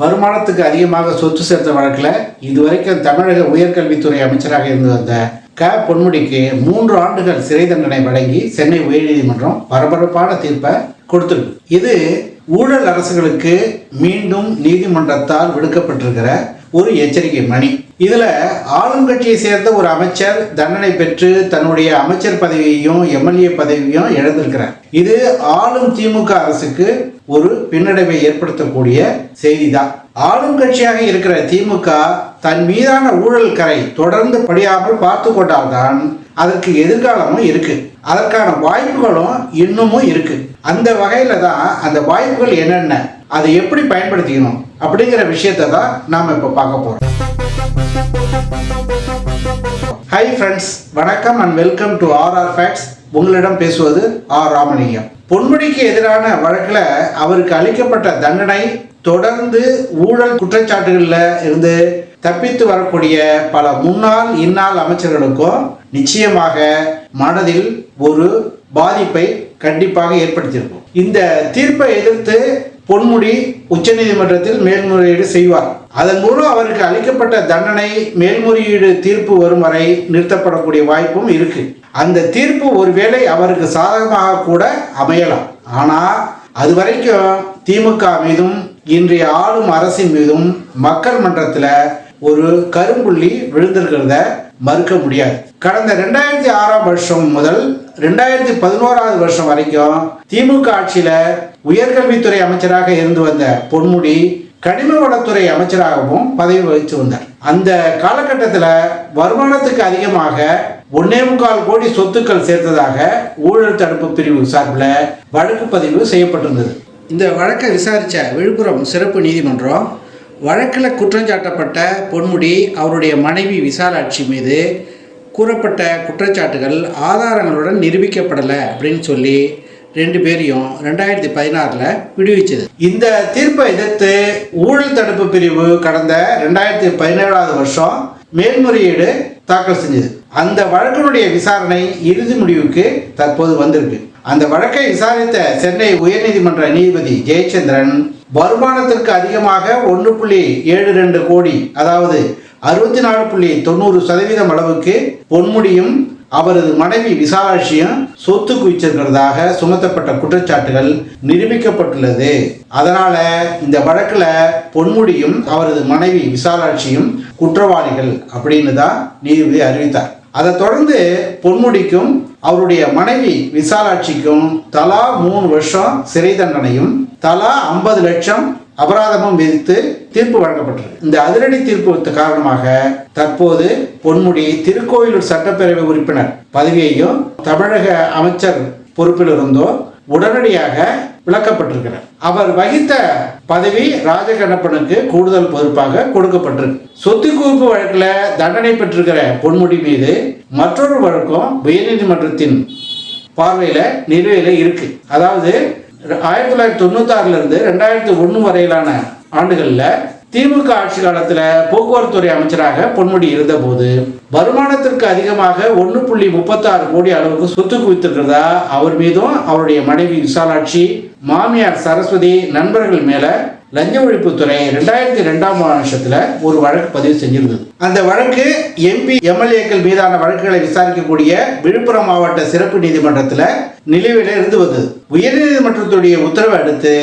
வருமானத்துக்கு அதிகமாக சொத்து சேர்த்த வழக்கில் இதுவரைக்கும் தமிழக உயர்கல்வித்துறை அமைச்சராக இருந்து வந்த க. பொன்முடிக்கு மூன்று ஆண்டுகள் சிறை தண்டனை வழங்கி சென்னை உயர்நீதிமன்றம் பரபரப்பான தீர்ப்பை கொடுத்திருக்கு. இது ஊழல் அரசுகளுக்கு மீண்டும் நீதிமன்றத்தால் விடுக்கப்பட்டிருக்கிற ஒரு எச்சரிக்கை மணி இதுல ஆளுங்கட்சியை சேர்ந்த ஒரு அமைச்சர் தண்டனை பெற்று தன்னுடைய அமைச்சர் பதவியையும் எம்எல்ஏ பதவியையும் இழந்திருக்கிறார். இது ஆளும் திமுக அரசுக்கு ஒரு பின்னடைவை ஏற்படுத்தக்கூடிய செய்திதான். ஆளும் கட்சியாக இருக்கிற திமுக தன் மீதான ஊழல் கரை தொடர்ந்து படியாமல் பார்த்து கொண்டால்தான் அதற்கு எதிர்காலமும் இருக்கு. அதற்கான வாய்ப்புகளும் இன்னமும் இருக்கு. அந்த வகையில தான் அந்த வாய்ப்புகள் என்னென்ன அதை எப்படி பயன்படுத்திக்கணும் அப்படிங்கிற விஷயத்தை தான் நாம் இப்போ பார்க்க போகிறோம் ஹாய் ஃப்ரெண்ட்ஸ் வணக்கம் and welcome to R R facts உங்களிடம் பேசுவது ஆர் ராமலிங்கம். பொன்முடிக்கு எதிரான வழக்கில் அவருக்கு அளிக்கப்பட்ட தண்டனை தொடர்ந்து ஊழல் குற்றச்சாட்டுகளில் இருந்து தப்பித்து வரக்கூடிய பல முன்னாள் இந்நாள் அமைச்சர்களுக்கும் நிச்சயமாக மனதில் ஒரு பாதிப்பை கண்டிப்பாக ஏற்படுத்தியிருக்கும். இந்த தீர்ப்பை எதிர்த்து பொன்முடி உச்சநீதிமன்றத்தில் மேல்முறையீடு செய்வார். அதன் மூலம் அவருக்கு அளிக்கப்பட்ட தண்டனை மேல்முறையீடு தீர்ப்பு வரும் வரை நிறுத்தப்படக்கூடிய வாய்ப்பும் இருக்கு. அந்த தீர்ப்பு ஒருவேளை அவருக்கு சாதகமாக கூட அமையலாம். ஆனா அது வரைக்கும் திமுக மீதும் இன்றைய ஆளும் அரசின் மீதும் மக்கள் மன்றத்தில் ஒரு கரும்புள்ளி விழுந்திருக்கிறத மறுக்க முடியாது. கடந்த ரெண்டாயிரத்தி ஆறாம் வருஷம் முதல் ரெண்டாயிரத்தி பதினோராவது வருஷம் வரைக்கும் திமுக ஆட்சியில உயர்கல்வித்துறை அமைச்சராக இருந்து வந்த பொன்முடி கனிம வளத்துறை அமைச்சராகவும் பதவி வகித்து வந்தார். அந்த காலகட்டத்தில் வருமானத்துக்கு அதிகமாக ஒன்னே முக்கால் கோடி சொத்துக்கள் சேர்த்ததாக ஊழல் தடுப்பு பிரிவு சார்பில் வழக்கு பதிவு செய்யப்பட்டிருந்தது. இந்த வழக்கை விசாரித்த விழுப்புரம் சிறப்பு நீதிமன்றம் வழக்கில் குற்றஞ்சாட்டப்பட்ட பொன்முடி அவருடைய மனைவி விசாலாட்சி மீது கூறப்பட்ட குற்றச்சாட்டுகள் ஆதாரங்களுடன் நிரூபிக்கப்படலை அப்படின்னு சொல்லி ரெண்டு பேரையும் ரெண்டாயிரத்தி பதினாறில் விடுவிச்சது. இந்த தீர்ப்பை எதிர்த்து ஊழல் தடுப்பு பிரிவு கடந்த ரெண்டாயிரத்தி பதினேழாவது வருஷம் மேல்முறையீடு தாக்கல் செஞ்சது. அந்த வழக்கினுடைய விசாரணை இறுதி முடிவுக்கு தற்போது வந்திருக்கு. அந்த வழக்கை விசாரித்த சென்னை உயர்நீதிமன்ற நீதிபதி ஜெயச்சந்திரன் வருமானத்திற்கு அதிகமாக ஒன்று புள்ளி ஏழு ரெண்டு கோடி அதாவது அறுபத்தி நாலு புள்ளி தொண்ணூறு சதவீதம் அளவுக்கு பொன்முடியும் அவரது மனைவி விசாலாட்சியும் சொத்து குவிச்சிருக்கிறதாக சுமத்தப்பட்ட குற்றச்சாட்டுகள் நிரூபிக்கப்பட்டுள்ளது. அதனால இந்த வழக்கில் பொன்முடியும் அவரது மனைவி விசாலாட்சியும் குற்றவாளிகள் அப்படின்னு தான் நீதிபதி அறிவித்தார். அதை தொடர்ந்து பொன்முடிக்கும் அவருடைய மனைவி விசாலாட்சிக்கும் தலா மூணு வருஷம் சிறை தண்டனையும் தலா ஐம்பது லட்சம் அபராதமும் விதித்து தீர்ப்பு வழங்கப்பட்டது. இந்த அதிரடி தீர்ப்பு காரணமாக தற்போது பொன்முடி திருக்கோயிலூர் சட்டப்பேரவை உறுப்பினர் பதவியையும் தமிழக அமைச்சர் பொறுப்பில் இருந்தோ உடனடியாக விளக்கப்பட்டிருக்கிறார். அவர் வகித்த பதவி ராஜகண்ணப்பனுக்கு கூடுதல் பொறுப்பாக கொடுக்கப்பட்டிருக்கு. சொத்து குவிப்பு வழக்கில் தண்டனை பெற்றிருக்கிற பொன்முடி மீது மற்றொரு வழக்கம் உயர்நீதிமன்றத்தின் பார்வையில் நிலுவையில் இருக்கு. அதாவது ஆயிரத்தி தொள்ளாயிரத்தி தொண்ணூத்தாறுல இருந்து ரெண்டாயிரத்தி ஒன்று வரையிலான ஆண்டுகளில் திமுக ஆட்சி காலத்தில் போக்குவரத்துறை அமைச்சராக பொன்முடி இருந்தபோது வருமானத்திற்கு அதிகமாக ஒன்று புள்ளி முப்பத்தாறு கோடி அளவுக்கு சொத்து குவித்திருக்கிறதா அவர் மீதும் அவருடைய மனைவி விசாலாட்சி மாமியார் சரஸ்வதி நண்பர்கள் மேல லஞ்ச ஒழிப்புத்துறை ரெண்டாயிரத்தி ரெண்டாம் வருஷத்துல ஒரு வழக்கு பதிவு செஞ்சிருந்தது. அந்த வழக்கு எம்பி எம்எல்ஏக்கள் மீதான வழக்குகளை விசாரிக்கக்கூடிய விழுப்புரம் மாவட்ட சிறப்பு நீதிமன்றத்தில் நிலுவையில் இருந்து வந்தது. உயர்நீதிமன்றத்துடைய உத்தரவை அடுத்து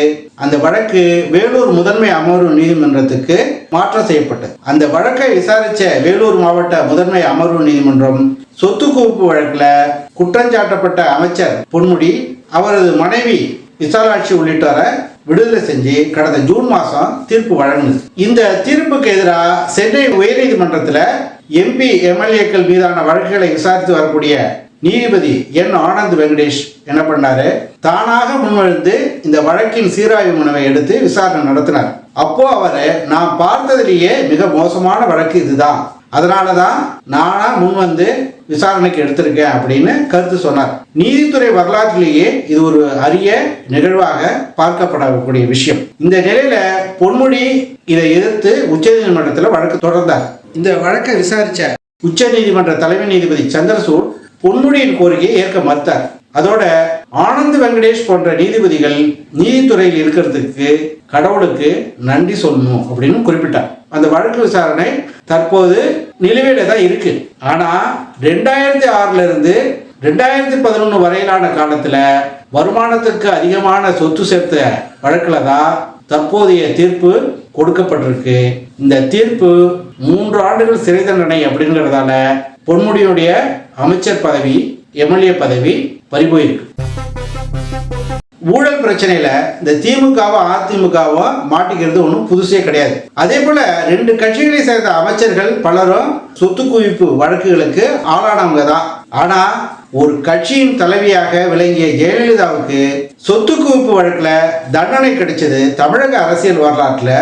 அந்த வழக்கு வேலூர் முதன்மை அமர்வு நீதிமன்றத்துக்கு மாற்றம் செய்யப்பட்டது. அந்த வழக்கை விசாரித்த வேலூர் மாவட்ட முதன்மை அமர்வு நீதிமன்றம் சொத்து குவிப்பு வழக்கில் குற்றஞ்சாட்டப்பட்ட அமைச்சர் பொன்முடி அவரது மனைவி விசாலாட்சி உள்ளிட்டோரை விடுதலை செஞ்சு கடந்த ஜூன் மாதம் தீர்ப்பு வழங்கினது. இந்த தீர்ப்புக்கு எதிராக சென்னை உயர்நீதிமன்றத்தில் எம்பி எம்எல்ஏக்கள் மீதான வழக்குகளை விசாரித்து வரக்கூடிய நீதிபதி என் ஆனந்த் வெங்கடேஷ் என்ன பண்ணாரு? தானாக முன்வந்து இந்த வழக்கின் சீராய்வு மனுவை எடுத்து விசாரணை நடத்தினார். அப்போ அவர் நான் பார்த்ததிலேயே மிக மோசமான வழக்கு இதுதான். அதனால தான் நானா முன் வந்து விசாரணைக்கு எடுத்திருக்கேன் அப்படின்னு கருத்து சொன்னார். நீதித்துறை வரலாற்றிலேயே இது ஒரு அரிய நிகழ்வாக பார்க்கப்படக்கூடிய விஷயம். இந்த நிலையில பொன்முடி இதை எதிர்த்து உச்சநீதிமன்றத்தில் வழக்கு தொடர்ந்தார். இந்த வழக்கை விசாரிச்ச உச்ச நீதிமன்ற தலைமை நீதிபதி சந்திரசூட் பொன்முடியின் கோரிக்கையை ஏற்க மறுத்தார். அதோட ஆனந்த் வெங்கடேஷ் போன்ற நீதிபதிகள் நீதித்துறையில் இருக்கிறதுக்கு கடவுளுக்கு நன்றி சொல்லணும் அப்படின்னு குறிப்பிட்டார். அந்த வழக்கு விசாரணை தற்போது நிலுவையில தான் இருக்கு. ஆனா ரெண்டாயிரத்தி ஆறுல இருந்து ரெண்டாயிரத்தி பதினொன்று வரையிலான காலத்துல வருமானத்துக்கு அதிகமான சொத்து சேர்த்த வழக்குல தான் தற்போதைய தீர்ப்பு கொடுக்கப்பட்டிருக்கு. இந்த தீர்ப்பு மூன்று ஆண்டுகள் சிறை தண்டனை அப்படிங்கிறதால பொன்முடியுடைய அமைச்சர் பதவி எம்எல்ஏ பதவி பறிபோயிருக்கு. ஊழல் பிரச்சனையில இந்த திமுகவோ அதிமுகவோ மாட்டிக்கிறது ஒன்றும் புதுசே கிடையாது. அதே போல ரெண்டு கட்சிகளை சேர்ந்த அமைச்சர்கள் பலரும் சொத்து குவிப்பு வழக்குகளுக்கு ஆளானவங்க தான். ஆனா ஒரு கட்சியின் தலைவியாக விளங்கிய ஜெயலலிதாவுக்கு சொத்து குவிப்பு வழக்குல தண்டனை கிடைச்சது தமிழக அரசியல் வரலாற்றுல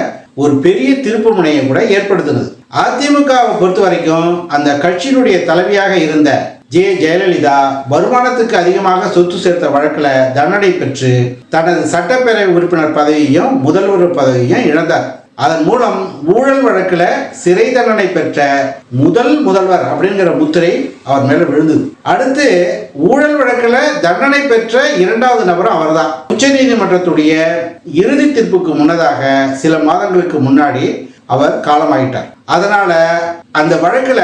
ஒரு பெரிய திருப்பு முனையை கூட ஏற்படுத்தினது. அதிமுகவை பொறுத்த வரைக்கும் அந்த கட்சியினுடைய தலைவியாக இருந்த ஜே ஜெயலலிதா வருமானத்துக்கு அதிகமாக சொத்து சேர்த்த வழக்கில் தண்டனை பெற்று தனது சட்டப்பேரவை உறுப்பினர் பதவியையும் முதல்வர் பதவியையும் இழந்தார். அதன் மூலம் ஊழல் வழக்கில் சிறை தண்டனை பெற்ற முதல் முதல்வர் அப்படிங்கிற முத்திரை அவர் மேல விழுந்தது. அடுத்து ஊழல் வழக்கில் தண்டனை பெற்ற இரண்டாவது நபரும் அவர்தான். உச்சநீதிமன்றத்துடைய இறுதி தீர்ப்புக்கு முன்னதாக சில மாதங்களுக்கு முன்னாடி அவர் காலமாயிட்டார். அதனால அந்த வழக்குல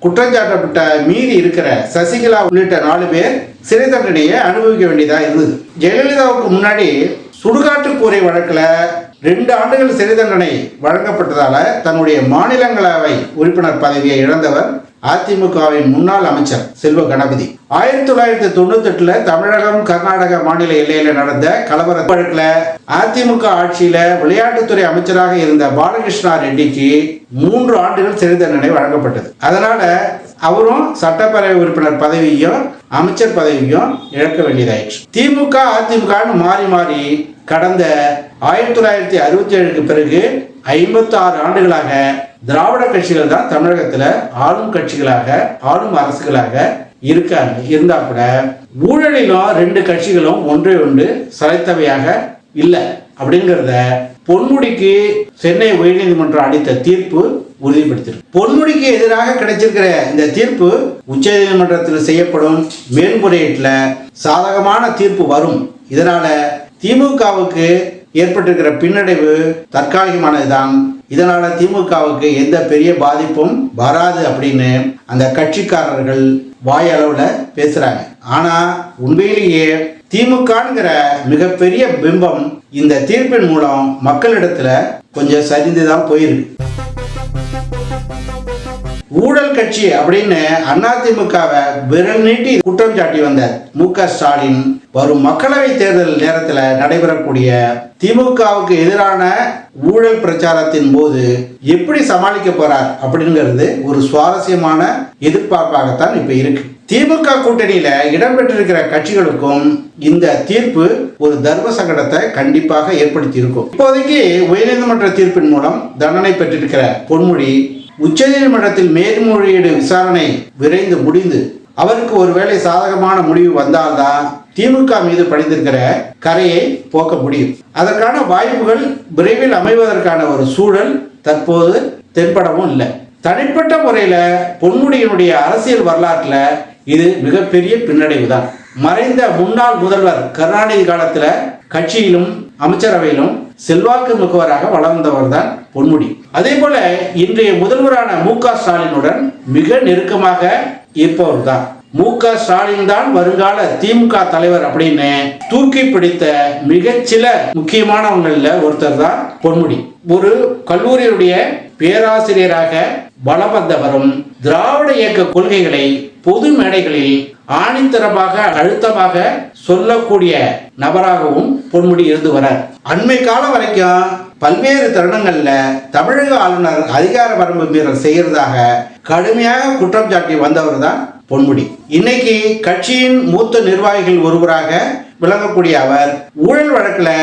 குற்றஞ்சாட்டப்பட்ட மீறி இருக்கிற சசிகலா உள்ளிட்ட நாலு பேர் சிறை தண்டனையை அனுபவிக்க வேண்டியதா இருந்தது. ஜெயலலிதாவுக்கு முன்னாடி சுடுகாட்டு கூரை வழக்குல ரெண்டு ஆண்டுகள் சிறை தண்டனை வழங்கப்பட்டதால தன்னுடைய மாநிலங்களவை உறுப்பினர் பதவியை இழந்தவர் அதிமுகவின் முன்னாள் அமைச்சர் செல்வ கணபதி. ஆயிரத்தி தொள்ளாயிரத்தி தொண்ணூத்தி எட்டுல தமிழகம் கர்நாடக மாநில எல்லையில நடந்த கலவர வழக்குல அதிமுக ஆட்சியில விளையாட்டுத்துறை அமைச்சராக இருந்த பாலகிருஷ்ணா ரெட்டிக்கு மூன்று ஆண்டுகள் சிறை தண்டனை வழங்கப்பட்டது. அதனால அவரும் சட்டப்பேரவை உறுப்பினர் பதவியும் அமைச்சர் பதவியும் இழக்க வேண்டியதாயிடுச்சு திமுக அதிமுகன்னு மாறி மாறி கடந்த ஆயிரத்தி தொள்ளாயிரத்தி அறுபத்தி ஏழுக்கு பிறகு ஐம்பத்தி ஆறு ஆண்டுகளாக திராவிட கட்சிகள் தான் தமிழகத்துல ஆளும் கட்சிகளாக ஆளும் அரசுகளாக இருக்காங்க. இருந்தா கூட ஊழலிலும் ரெண்டு கட்சிகளும் ஒன்றை ஒன்று சலைத்தவையாக இல்லை. அப்படிங்கிறத பொன்முடிக்கு சென்னை உயர்நீதிமன்றம் அளித்த தீர்ப்பு உறுதிப்படுத்திருக்கு. பொன்முடிக்கு எதிராக கிடைச்சிருக்கிற இந்த தீர்ப்பு உச்சநீதிமன்றத்தில் செய்யப்படும் மேல்முறையீட்டில் சாதகமான தீர்ப்பு வரும். இதனால திமுகவுக்கு ஏற்பட்டிருக்கிற பின்னடைவு தற்காலிகமானதுதான். இதனால திமுகவுக்கு எந்த பெரிய பாதிப்பும் வராது அப்படின்னு அந்த கட்சிக்காரர்கள் வாயளவுல பேசுறாங்க. ஆனா உண்மையிலேயே திமுகங்கிற மிகப்பெரிய பிம்பம் இந்த தீர்ப்பின் மூலம் மக்களிடத்துல கொஞ்சம் சரிந்து தான் போயிருக்கு. ஊழல் கட்சி அப்படின்னு அதிமுகவை விரல் நீட்டி குற்றம் சாட்டி வந்த மு க ஸ்டாலின் வரும் மக்களவை தேர்தல் நேரத்தில் நடைபெறக்கூடிய திமுகவுக்கு எதிரான ஊழல் பிரச்சாரத்தின் போது எப்படி சமாளிக்க போறார் அப்படிங்கிறது ஒரு சுவாரஸ்யமான எதிர்பார்ப்பாகத்தான் இப்ப இருக்கு. திமுக கூட்டணியில இடம்பெற்றிருக்கிற கட்சிகளுக்கும் இந்த தீர்ப்பு ஒரு தர்ம சங்கடத்தை கண்டிப்பாக ஏற்படுத்தி இருக்கும் இப்போதைக்கு உயர்நீதிமன்ற தீர்ப்பின் மூலம் தண்டனை பெற்றிருக்கிற பொன்முடி உச்சநீதிமன்றத்தில் மேல்முறையீடு விசாரணை விரைந்து முடிந்து அவருக்கு ஒருவேளை சாதகமான முடிவு வந்தால்தான் திமுக மீது படிந்திருக்கிற கரையை போக்க முடியும். அதற்கான வாய்ப்புகள் விரைவில் அமைவதற்கான ஒரு சூழல் தற்போது தென்படவும் இல்லை. தனிப்பட்ட முறையில் பொன்முடியினுடைய அரசியல் வரலாற்றில் இது மிகப்பெரிய பின்னடைவு தான் மறைந்த முன்னாள் முதல்வர் கருணாநிதி காலத்தில் கட்சியிலும் அமைச்சரவையிலும் செல்வாக்கு மிக்கவராக வளர்ந்தவர் தான் பொன்முடி. அதே போல இன்றைய முதல்வரான மு க ஸ்டாலினுடன் மிக நெருக்கமாக இருப்பவர் தான் மு க ஸ்டாலின் தான் வருங்கால திமுக தலைவர் அப்படின்னு தூக்கி பிடித்த மிகச்சில முக்கியமானவங்கள்ல ஒருத்தர் தான் பொன்முடி. ஒரு கல்லூரியுடைய பேராசிரியராக வளம் வந்தவரும் திராவிட இயக்க கொள்கைகளை பொது மேடைகளில் ஆணித்தரமாக அழுத்தமாக சொல்லக்கூடிய நபராகவும் பொன்முடி இருந்து வரார். அண்மை காலம் வரைக்கும் பல்வேறு தருணங்கள்ல தமிழக ஆளுநர் அதிகார வரம்பு மீறல் செய்யறதாக கடுமையாக குற்றம் சாட்டி வந்தவர் தான் பொன்முடி. இன்னைக்கு கட்சியின் மூத்த நிர்வாகிகள் ஒருவராக விளங்கக்கூடிய அவர் ஊழல் வழக்கில்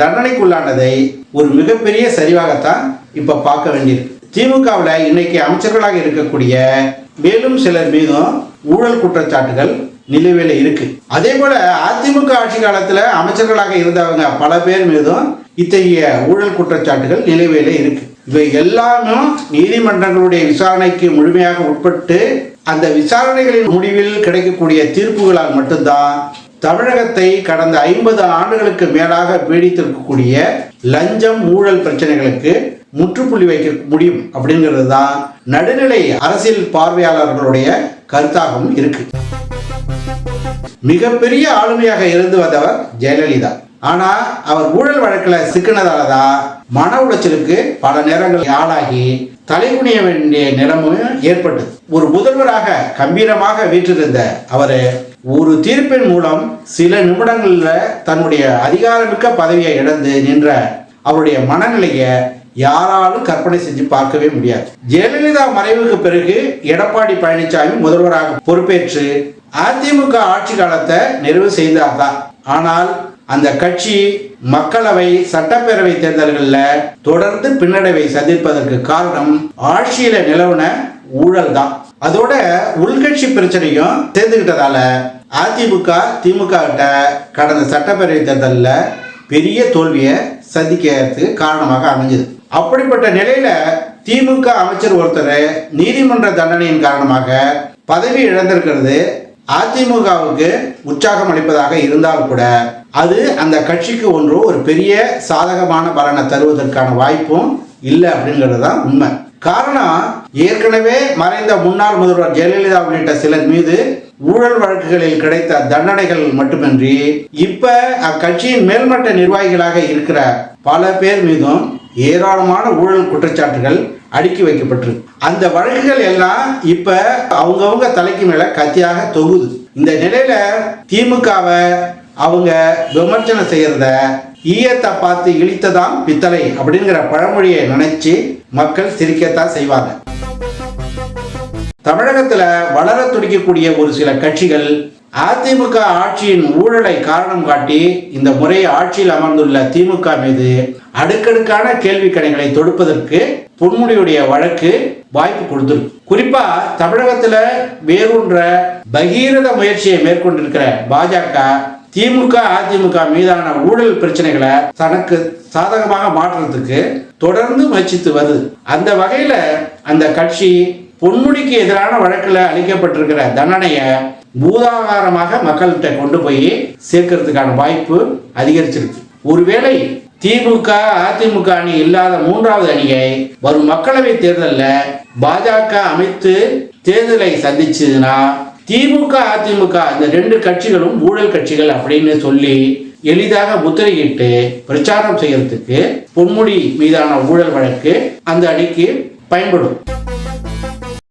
தண்டனைக்குள்ளானதை ஒரு மிகப்பெரிய சரிவாகத்தான் இப்ப பார்க்க வேண்டியிருக்கு. திமுகவில் இன்னைக்கு அமைச்சர்களாக இருக்கக்கூடிய மேலும் சிலர் மீதும் ஊழல் குற்றச்சாட்டுகள் நிலுவையில் இருக்கு. அதே போல அதிமுக ஆட்சி காலத்தில் அமைச்சர்களாக இருந்தவங்க பல பேர் மீதும் இத்தகைய ஊழல் குற்றச்சாட்டுகள் நிலுவையில் இருக்கு. இவை எல்லாமே நீதிமன்றங்களுடைய விசாரணைக்கு முழுமையாக உட்பட்டு அந்த விசாரணைகளின் முடிவில் கிடைக்கக்கூடிய தீர்ப்புகளால் மட்டும்தான் தமிழகத்தை கடந்த ஐம்பது ஆண்டுகளுக்கு மேலாக பீடித்திருக்கக்கூடிய லஞ்சம் ஊழல் பிரச்சனைகளுக்கு முற்றுப்புள்ளி வைக்க முடியும் அப்படிங்கிறது தான் நடுநிலை அரசியல் பார்வையாளர்களுடைய கருத்தாகவும் இருக்கு. மிகப்பெரிய ஆளுமையாக இருந்து வந்தவர் ஜெயலலிதா. ஆனா அவர் ஊழல் வழக்கில் சிக்கினதால தான் மன உளைச்சலுக்கு பல நேரங்கள் ஆளாகி தலைகுனிய வேண்டிய நிலமும் ஏற்பட்டது. ஒரு முதல்வராக கம்பீரமாக வீற்றிருந்த அவர் ஒரு தீர்ப்பின் மூலம் சில நிமிடங்களில் தன்னுடைய அதிகாரமிக்க பதவியை இழந்து நின்ற அவருடைய மனநிலையை யாராலும் கற்பனை செஞ்சு பார்க்கவே முடியாது. ஜெயலலிதா மறைவுக்கு பிறகு எடப்பாடி பழனிசாமி முதல்வராக பொறுப்பேற்று அதிமுக ஆட்சி காலத்தை நிறைவு செய்தார்தான் ஆனால் அந்த கட்சி மக்களவை சட்டப்பேரவை தேர்தல்களில் தொடர்ந்து பின்னடைவை சந்திப்பதற்கு காரணம் ஆட்சியில நிலவுன ஊழல் தான். அதோட உள்கட்சி பிரச்சனையும் சேர்ந்துக்கிட்டதால அதிமுக திமுக கிட்ட கடந்த சட்டப்பேரவை தேர்தலில் பெரிய தோல்வியை சந்திக்கிறதுக்கு காரணமாக அமைஞ்சது. அப்படிப்பட்ட நிலையில திமுக அமைச்சர் ஒருத்தர் நீதிமன்ற தண்டனையின் காரணமாக பதவி இழந்திருக்கிறது. அதிமுகவுக்கு உற்சாகம் அளிப்பதாக இருந்தால் கூட அது அந்த கட்சிக்கு ஒன்று ஒரு பெரிய சாதகமான பலனை தருவதற்கான வாய்ப்பும் இல்லை அப்படிங்கிறது தான் உண்மை. காரணம் ஏற்கனவே மறைந்த முன்னாள் முதல்வர் ஜெயலலிதா உள்ளிட்ட சிலர் மீது ஊழல் வழக்குகளில் கிடைத்த தண்டனைகள் மட்டுமின்றி இப்ப அக்கட்சியின் மேல்மட்ட நிர்வாகிகளாக இருக்கிற பல பேர் மீதும் ஏராளமான ஊழல் குற்றச்சாட்டுகள் அடுக்கி வைக்கப்பட்டிருக்கு அந்த வழக்குகள் எல்லாம் இப்ப அவங்கவுங்க தலைக்கு மேல கத்தியாக தொகுது இந்த நிலையில திமுகவை அவங்க விமர்சனம் செய்யறத ஈயத்தை பார்த்து இழித்ததாம் பித்தளை அப்படிங்கிற பழமொழியை நினைச்சு மக்கள் சிரிக்கத்தான் செய்வாங்க. தமிழகத்துல வளர துடிக்கக்கூடிய ஒரு சில கட்சிகள் அதிமுக ஆட்சியின் ஊழலை காரணம் காட்டி இந்த முறை ஆட்சியில் அமர்ந்துள்ள திமுக மீது அடுக்கடுக்கான கேள்வி கணைகளை தொடுப்பதற்கு பொன்முடியுடைய வழக்கு வாய்ப்பு கொடுத்திருக்கு குறிப்பா தமிழகத்துல வேறுன்ற பகீரத முயற்சியை மேற்கொண்டிருக்கிற பாஜக திமுக அதிமுக மீதான ஊழல் பிரச்சனைகளை தனக்கு சாதகமாக மாற்றுறதுக்கு தொடர்ந்து முயற்சித்து வருது. அந்த வகையில அந்த கட்சி பொன்முடிக்கு எதிரான வழக்கில் அளிக்கப்பட்டிருக்கிற தண்டனையை பூதாகாரமாக மக்கள்கிட்ட கொண்டு போய் சேர்க்கறதுக்கான வாய்ப்பு அதிகரிச்சிருக்கு. ஒருவேளை திமுக அதிமுக அணி இல்லாத மூன்றாவது அணியை வரும் மக்களவை தேர்தலில் பாஜக அமைத்து தேர்தலை சந்திச்சதுன்னா திமுக அதிமுக இந்த ரெண்டு கட்சிகளும் ஊழல் கட்சிகள் அப்படின்னு சொல்லி எளிதாக முத்திரையிட்டு பிரச்சாரம் செய்யறதுக்கு பொன்முடி மீதான ஊழல் வழக்கு அந்த அணிக்கு பயன்படும்.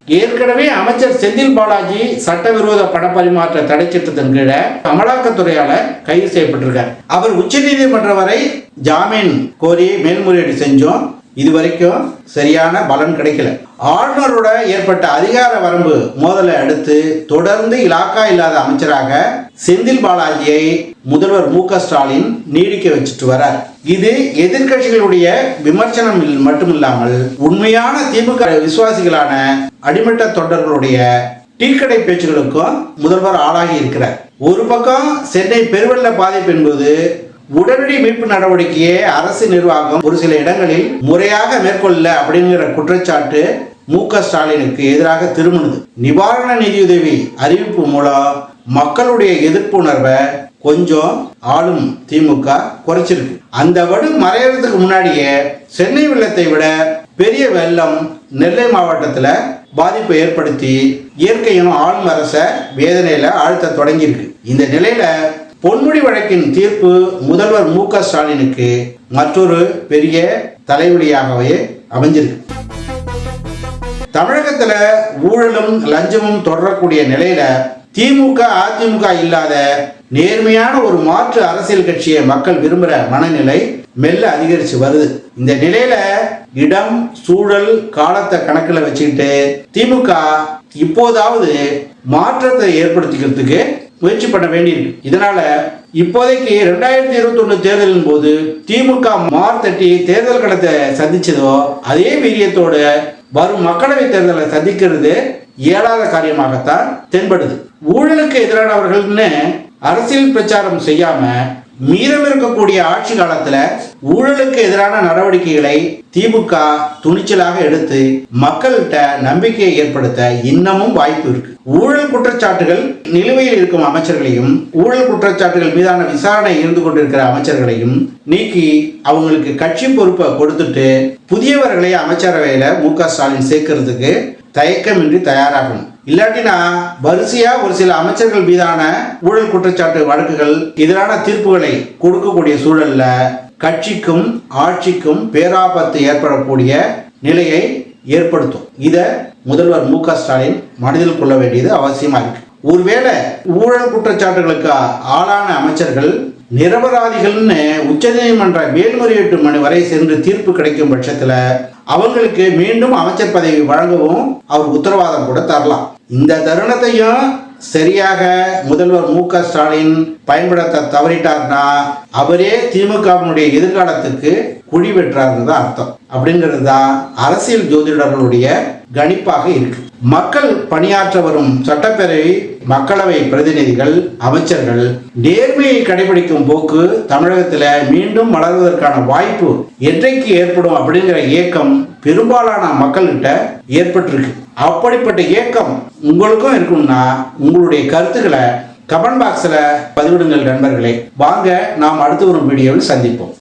ஏற்கனவே அமைச்சர் செந்தில் பாலாஜி சட்டவிரோத பணப்பரிமாற்ற தடை சட்டத்தின் கீழே அமலாக்கத்துறையால கைது செய்யப்பட்டிருக்கார். அவர் உச்சநீதிமன்றம் வரை ஜாமீன் கோரி மேல்முறையீடு செஞ்சோம். இதுவரைக்கும் சரியான பலன் கிடைக்கல. ஆளுநரோட ஏற்பட்ட அதிகார வரம்பு மோதலை அடுத்து தொடர்ந்து இலாக்கா இல்லாத அமைச்சராக செந்தில் பாலாஜியை முதல்வர் மு ஸ்டாலின் நீடிக்க வச்சுட்டு வரார். இது எதிர்கட்சிகளுடைய விமர்சனம் மட்டுமில்லாமல் உண்மையான திமுக விசுவாசிகளான அடிமட்ட தொண்டர்களுடைய டீக்கடை பேச்சுகளுக்கும் முதல்வர் ஆளாகி இருக்கிறார். ஒரு பக்கம் சென்னை பெருவெள்ள பாதிப்பு என்பது உடனடி மீட்பு நடவடிக்கையை அரசு நிர்வாகம் ஒரு சில இடங்களில் முறையாக மேற்கொள்ள அப்படிங்கிற குற்றச்சாட்டு மு க ஸ்டாலினுக்கு எதிராக திரும்பினது. நிவாரண நிதியுதவி அறிவிப்பு மூலம் மக்களுடைய எதிர்ப்புணர்வை கொஞ்சம் ஆளும் திமுக குறைச்சிருக்கு. அந்த வடு மறையறதுக்கு முன்னாடியே சென்னை வெள்ளத்தை விட பெரிய வெள்ளம் நெல்லை மாவட்டத்தில் பாதிப்பை ஏற்படுத்தி இயற்கையும் ஆளும் அரச வேதனையில் ஆழ்த்த தொடங்கியிருக்கு. இந்த நிலையில பொன்முடி வழக்கின் தீர்ப்பு முதல்வர் மு க ஸ்டாலினுக்கு மற்றொரு பெரிய தலைவலியாகவே அமைஞ்சிருக்கு. தமிழகத்துல ஊழலும் லஞ்சமும் தொடரக்கூடிய நிலையில திமுக அதிமுக இல்லாத நேர்மையான ஒரு மாற்று அரசியல் கட்சியை மக்கள் விரும்புகிற மனநிலை மெல்ல அதிகரிச்சு வருது. இந்த நிலையில இடம் சூழல் காலத்தை கணக்கில் வச்சுக்கிட்டு திமுக இப்போதாவது மாற்றத்தை ஏற்படுத்திக்கிறதுக்கு முயற்சி பண்ண வேண்டியிருக்கு இதனால இப்போதைக்கு ரெண்டாயிரத்தி இருபத்தி ஒண்ணு தேர்தலின் போது திமுக மார்த்தட்டி தேர்தல் களத்தை சந்திச்சதோ அதே வீரியத்தோடு வரும் மக்களவை தேர்தலை சந்திக்கிறது இயலாத காரியமாகத்தான் தென்படுது. ஊழலுக்கு எதிரானவர்கள்னு அரசியல் பிரச்சாரம் செய்யாம மீதம் இருக்கக்கூடிய ஆட்சி காலத்துல ஊழலுக்கு எதிரான நடவடிக்கைகளை திமுக துணிச்சலாக எடுத்து மக்கள்கிட்ட நம்பிக்கையை ஏற்படுத்த இன்னமும் வாய்ப்பு இருக்கு. ஊழல் குற்றச்சாட்டுகள் நிலுவையில் இருக்கும் அமைச்சர்களையும் ஊழல் குற்றச்சாட்டுகள் மீதான விசாரணை இருந்து கொண்டிருக்கிற அமைச்சர்களையும் நீக்கி அவங்களுக்கு கட்சி பொறுப்பை கொடுத்துட்டு புதியவர்களை அமைச்சரவையில மு க ஸ்டாலின் சேர்க்கறதுக்கு தயக்கமின்றி தயாராகும். இல்லாட்டினா வரிசையா ஒரு சில அமைச்சர்கள் மீதான ஊழல் குற்றச்சாட்டு வழக்குகள் எதிரான தீர்ப்புகளை கொடுக்கக்கூடிய சூழல்ல கட்சிக்கும் ஆட்சிக்கும் பேராபத்து ஏற்படக்கூடிய நிலையை ஏற்படுத்தும். இதை முதல்வர் மு க ஸ்டாலின் மனதில் கொள்ள வேண்டியது அவசியமா இருக்கு ஒருவேளை ஊழல் குற்றச்சாட்டுகளுக்கு ஆளான அமைச்சர்கள் நிரபராதிகள்னு உச்சநீதிமன்ற மேல்முறையீட்டு மனு வரை சென்று தீர்ப்பு கிடைக்கும் பட்சத்தில் அவங்களுக்கு மீண்டும் அமைச்சர் பதவி வழங்கவும் அவர் உத்தரவாதம் கூட தரலாம். இந்த தருணத்தையும் சரியாக முதல்வர் மு க ஸ்டாலின் பயன்படுத்த தவறிட்டார்னா அவரே திமுகவினுடைய எதிர்காலத்துக்கு குழி வெட்டுறாருன்னு தான் அர்த்தம். அப்படிங்கிறது தான் அரசியல் ஜோதிடர்களுடைய கணிப்பாக இருக்கு. மக்கள் பணியாற்ற வரும் சட்டப்பேரவை மக்களவை பிரதிநிதிகள் அமைச்சர்கள் நேர்மையை கடைபிடிக்கும் போக்கு தமிழகத்தில் மீண்டும் வளர்வதற்கான வாய்ப்பு என்றைக்கு ஏற்படும் அப்படிங்கிற இயக்கம் பெரும்பாலான மக்கள்கிட்ட ஏற்பட்டிருக்கு. அப்படிப்பட்ட இயக்கம் உங்களுக்கும் இருக்கும்னா உங்களுடைய கருத்துக்களை கமெண்ட் பாக்ஸில் பதிவிடுங்கள் நண்பர்களே. வாங்க நாம் அடுத்து வரும் வீடியோவில் சந்திப்போம்.